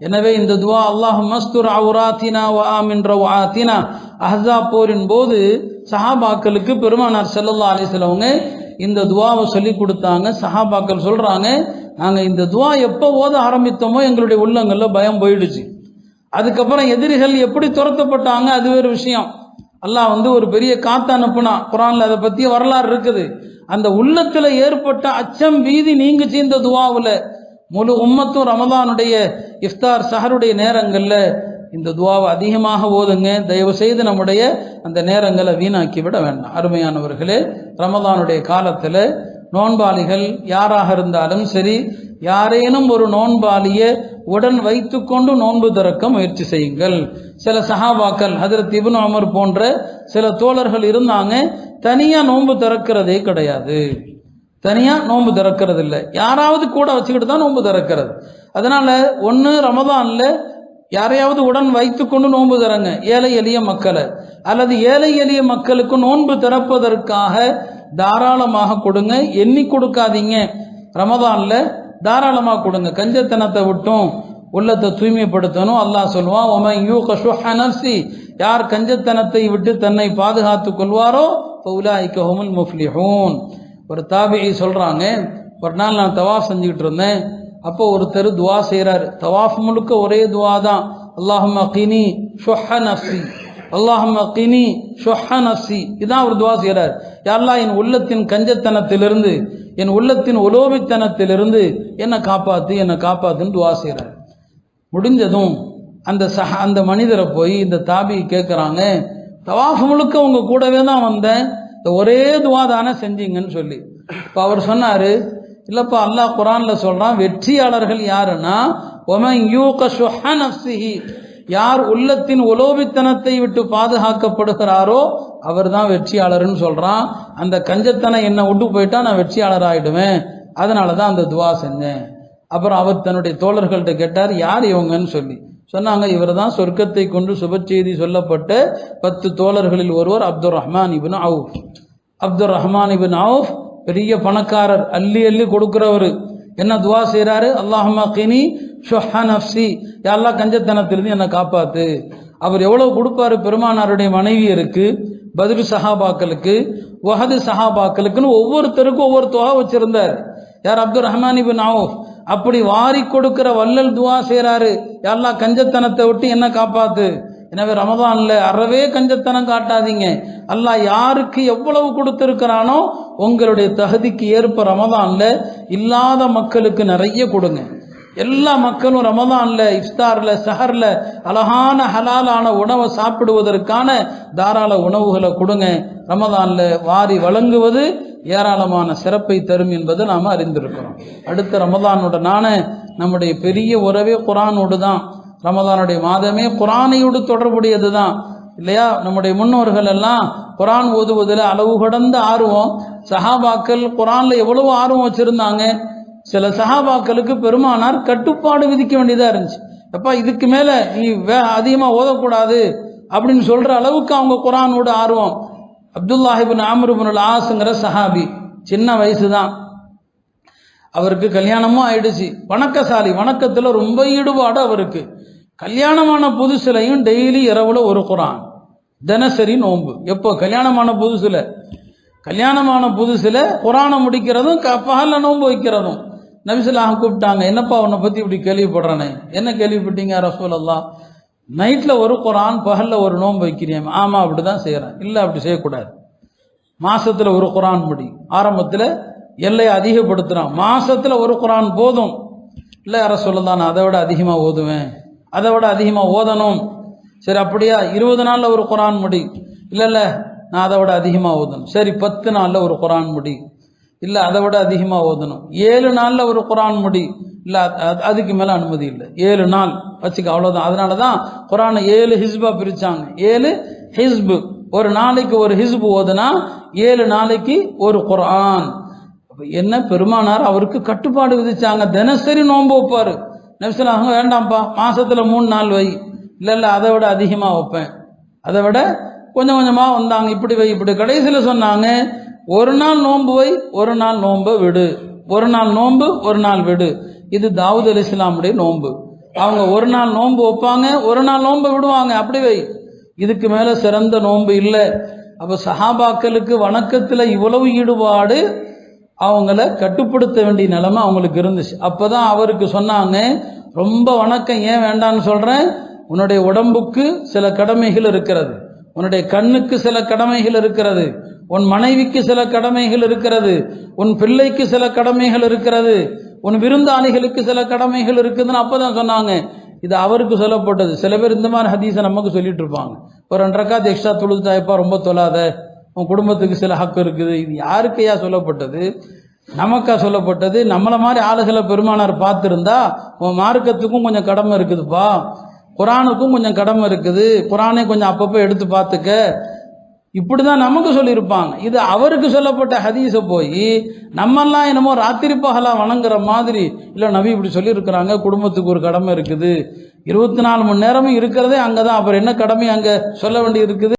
எனவே இந்த துவா அல்லாஹ் மஸ்துர் அவுராத்தினா வ ஆமின் ரவாத்தினா அஹ்ஸா போரின் போது சஹாபாக்களுக்கு பெருமானார் செல்லல்லா அலிசலவங்க இந்த துவாவை சொல்லி கொடுத்தாங்க. சஹாபாக்கள் சொல்கிறாங்க நாங்கள் இந்த துவா எப்போ ஓத ஆரம்பித்தோமோ எங்களுடைய உள்ளங்களில் பயம் போயிடுச்சு. அதுக்கப்புறம் எதிரிகள் எப்படி துரத்தப்பட்டாங்க அது வேறு விஷயம். அல்லாஹ் வந்து ஒரு பெரிய காத்து அனுப்புனா குரானில் அதை பற்றிய வரலாறு இருக்குது. அந்த உள்ளத்தில் ஏற்பட்ட அச்சம் வீதி நீங்குச்சு இந்த துவாவில். முழு உம்மத்தும் ரமதானுடைய இஃப்தார் சஹருடைய நேரங்களில் இந்த துவாவை அதிகமாக ஓதுங்க. தயவு செய்து நம்முடைய அந்த நேரங்களை வீணாக்கி விட வேண்டாம். அருமையானவர்களே ரமதானுடைய காலத்தில் நோன்பாளிகள் யாராக இருந்தாலும் சரி யாரேனும் ஒரு நோன்பாளியை உடன் வைத்துக்கொண்டு நோன்பு திறக்க முயற்சி செய்யுங்கள். சில சஹாபாக்கள் ஹதரத் இபுன் அமர் போன்ற சில தோழர்கள் இருந்தாங்க தனியாக நோன்பு திறக்கிறதே கிடையாது. தனியாக நோன்பு திறக்கிறது இல்லை யாராவது கூட வச்சுக்கிட்டு தான் நோன்பு திறக்கிறது. அதனால் ஒன்று ரமதானில் யாரையாவது உடன் வைத்துக்கொண்டு நோன்பு தரங்க ஏழை எளிய மக்களை. அல்லது ஏழை எளிய மக்களுக்கு நோன்பு திறப்பதற்காக தாராளமாக கொடுங்க. எண்ணி கொடுக்காதீங்க. ரமதானில் தாராளமாக கொடுங்க. கஞ்சத்தனத்தை விட்டும் உள்ளத்தை தூய்மைப்படுத்தணும். அல்லாஹ் சொல்லுவான் ஒமன் யூ கஷுஹி யார் கஞ்சத்தனத்தை விட்டு தன்னை பாதுகாத்துக் கொள்வாரோ உலாய்க்க ஹுமுல் முஃப்லிஹூன். ஒரு தாபியை சொல்கிறாங்க ஒரு நாள் நான் தவாஃப் செஞ்சுக்கிட்டு இருந்தேன். அப்போ ஒருத்தர் துவா செய்கிறாரு தவாஃப் முழுக்க ஒரே துவா தான். அல்லாஹம் அக்கினி ஷொஹ நஃப்சி அல்லாஹம் அக்கினி ஷொஹ நஃப்சி இதான் அவர் துவா செய்கிறார் யாரெல்லாம் என் உள்ளத்தின் கஞ்சத்தனத்திலிருந்து என் உள்ளத்தின் உலோபித்தனத்திலிருந்து என்னை காப்பாற்று என்னை காப்பாத்துன்னு துவா செய்கிறார் முடிஞ்சதும் அந்த சஹ அந்த மனிதரை போய் இந்த தாபி கேட்குறாங்க தவாஃப் முழுக்க உங்கள் கூடவே தான் வந்தேன். இந்த ஒரே துவா தானே செஞ்சீங்கன்னு சொல்லி. இப்போ அவர் சொன்னார் இல்லைப்பா அல்லாஹ் குரானில் சொல்கிறான் வெற்றியாளர்கள் யாருன்னா ஒமன் யூக ஷுஹ நஃப்ஸிஹி யார் உள்ளத்தின் உலோபித்தனத்தை விட்டு பாதுகாக்கப்படுகிறாரோ அவர் தான் வெற்றியாளர்னு சொல்கிறான் அந்த கஞ்சத்தனை என்னை விட்டு போயிட்டா நான் வெற்றியாளர் ஆகிடுவேன் அதனால தான் அந்த துவா செஞ்சேன். அப்புறம் அவர் தன்னுடைய தோழர்கள்ட்ட கேட்டார் யார் இவங்கன்னு சொல்லி? சொன்னாங்க இவர் தான் சொர்க்கத்தை கொண்டு சுப செய்தி சொல்லப்பட்ட பத்து தோழர்களில் ஒருவர் Abdul Rahman ibn Awf. Abdul Rahman ibn Awf பெரிய பணக்காரர் அள்ளி அள்ளி கொடுக்குறவர். என்ன துவா செய்கிறாரு அல்லாஹமா கினி ஷொஹா நஃப்சி யாரெல்லாம் கஞ்சத்தனத்திலிருந்து என்னை காப்பாத்து. அவர் எவ்வளோ கொடுப்பாரு பெருமானாருடைய மனைவியருக்கு பதில் சஹாபாக்களுக்கு வஹது சஹாபாக்களுக்குன்னு ஒவ்வொருத்தருக்கும் ஒவ்வொரு தொகை வச்சிருந்தார். யார்? Abdul Rahman ibn Awf. அப்படி வாரி கொடுக்கிற வள்ளல் துவா செய்கிறாரு யாரெல்லாம் கஞ்சத்தனத்தை விட்டு என்ன காப்பாத்து? எனவே ரமதான்ல அறவே கஞ்சத்தனம் காட்டாதீங்க. அல்லாஹ் யாருக்கு எவ்வளவு கொடுத்துருக்கிறானோ உங்களுடைய தகுதிக்கு ஏற்ப ரமதான்ல இல்லாத மக்களுக்கு நிறைய கொடுங்க. எல்லா மக்களும் ரமதான்ல இஃப்தார்ல சஹர்ல அழகான ஹலாலான உணவை சாப்பிடுவதற்கான தாராள உணவுகளை கொடுங்க. ரமதான்ல வாரி வழங்குவது ஏராளமான சிறப்பை தரும் என்பதை நாம் அறிந்திருக்கிறோம். அடுத்த ரமதானுடனான நம்முடைய பெரிய உறவே குரானோடு தான். ரமதானுடைய மாதமே குரானையோடு தொடர்புடையது தான் இல்லையா? நம்முடைய முன்னோர்கள் எல்லாம் குரான் ஓதுவதில் அளவு கடந்த ஆர்வம். சஹாபாக்கள் குரானில் எவ்வளவு ஆர்வம் வச்சுருந்தாங்க? சில சஹாபாக்களுக்கு பெருமானார் கட்டுப்பாடு விதிக்க வேண்டியதாக இருந்துச்சு. அப்பா இதுக்கு மேலே நீ வே அதிகமாக ஓதக்கூடாது அப்படின்னு சொல்கிற அளவுக்கு அவங்க குரானோட ஆர்வம். அப்துல்லாஹிபின் ஆமருபுனுல் ஆசுங்கிற சஹாபி சின்ன வயசு தான் அவருக்கு கல்யாணமும் ஆயிடுச்சு. வணக்கசாலி வணக்கத்தில் ரொம்ப ஈடுபாடு அவருக்கு. கல்யாணமான புதுசுலையும் டெய்லி இரவில் ஒரு குரான். தினசரி நோன்பு. எப்போ? கல்யாணமான புதுசில். கல்யாணமான புதுசில் குரானை முடிக்கிறதும் க- பகல்ல நோன்பு வைக்கிறதும். நபிசுல்லாஹ் கூப்பிட்டாங்க என்னப்பா உன்னை பற்றி இப்படி கேள்விப்படுறானே? என்ன கேள்விப்பட்டீங்க ரசூலல்லா நைட்டில் ஒரு குரான் பகலில் ஒரு நோன்பு வைக்கிறேன் ஆமா அப்படிதான் செய்கிறேன் இல்லை அப்படி செய்யக்கூடாது. மாதத்தில் ஒரு குரான் முடி ஆரம்பத்தில் எல்லையை அதிகப்படுத்துகிறான் மாதத்தில் ஒரு குரான் போதும். இல்லை யார சொல்லலாம் நான் அதை விட அதிகமாக ஓதுவேன். அதை விட அதிகமாக ஓதணும். சரி அப்படியா? இருபது நாளில் ஒரு குரான் முடி இல்லை இல்லை நான் அதை விட அதிகமாக ஓதணும். சரி பத்து நாளில் ஒரு குரான் முடி இல்லை அதை விட அதிகமாக ஓதணும். ஏழு நாளில் ஒரு குரான் முடி இல்லை அது- அதுக்கு மேலே அனுமதி இல்லை. ஏழு நாள். வச்சுக்க அதனால தான் குரானை ஏழு ஹிஸ்பா பிரித்தாங்க ஏழு ஹிஸ்பு. ஒரு நாளைக்கு ஒரு ஹிஸ்பு ஓதுனா ஏழு நாளைக்கு ஒரு குரான். என்ன பெருமானார் அவருக்கு கட்டுப்பாடு விதிச்சாங்க. தினசரி நோன்பு வைப்பார். நபிசலாங்க வேண்டாம்ப்பா. மாதத்தில் மூணு நாள் வை. இல்லை இல்லை அதை விட அதிகமாக வைப்பேன். அதை விட கொஞ்சம் கொஞ்சமாக வந்தாங்க. இப்படி வை இப்படி. கடைசியில் சொன்னாங்க ஒரு நாள் நோன்பு வை ஒரு நாள் நோன்பை விடு. ஒரு நாள் நோன்பு ஒரு நாள் விடு. இது தாவூத் அலி இஸ்லாமுடைய நோன்பு. அவங்க ஒரு நாள் நோன்பு வைப்பாங்க ஒரு நாள் நோன்பு விடுவாங்க. அப்படி வை. இதுக்கு மேலே சிறந்த நோன்பு இல்லை. அப்போ சஹாபாக்களுக்கு வணக்கத்தில் இவ்வளவு ஈடுபாடு அவங்கள கட்டுப்படுத்த வேண்டிய நிலைமை அவங்களுக்கு இருந்துச்சு. அப்போ தான் அவருக்கு சொன்னாங்க ரொம்ப வணக்கம் ஏன் வேண்டான்னு சொல்கிறேன் உன்னுடைய உடம்புக்கு சில கடமைகள் இருக்கிறது. உன்னுடைய கண்ணுக்கு சில கடமைகள் இருக்கிறது. உன் மனைவிக்கு சில கடமைகள் இருக்கிறது. உன் பிள்ளைக்கு சில கடமைகள் இருக்கிறது. உன் விருந்தாளிகளுக்கு சில கடமைகள் இருக்குதுன்னு அப்பதான் சொன்னாங்க. இது அவருக்கு சொல்லப்பட்டது. சில பேர் இந்த மாதிரி ஹதீஸை நமக்கு சொல்லிட்டு இருப்பாங்க. ஒரு ரெண்டரைக்காத்து எக்ஸ்ட்ரா தொழுதாயப்பா ரொம்ப தொழாத. உன் குடும்பத்துக்கு சில ஹக்கு இருக்குது. இது யாருக்கையா சொல்லப்பட்டது? நமக்கா சொல்லப்பட்டது? நம்மளை மாதிரி ஆளுகளை பெருமானார் பார்த்துருந்தா உன் மார்க்கத்துக்கும் கொஞ்சம் கடமை இருக்குதுப்பா. குரானுக்கும் கொஞ்சம் கடமை இருக்குது. குரானை கொஞ்சம் அப்பப்போ எடுத்து பார்த்துக்க. இப்படி தான் நமக்கு சொல்லியிருப்பாங்க. இது அவருக்கு சொல்லப்பட்ட ஹதீஸை போய் நம்மெல்லாம் என்னமோ ராத்திரி பகலாக வணங்குற மாதிரி இல்லை நபி இப்படி சொல்லியிருக்கிறாங்க குடும்பத்துக்கு ஒரு கடமை இருக்குது. இருபத்தி நாலு மணி நேரமும் இருக்கிறதே அங்கே தான் அப்புறம் என்ன கடமை அங்கே சொல்ல வேண்டி இருக்குது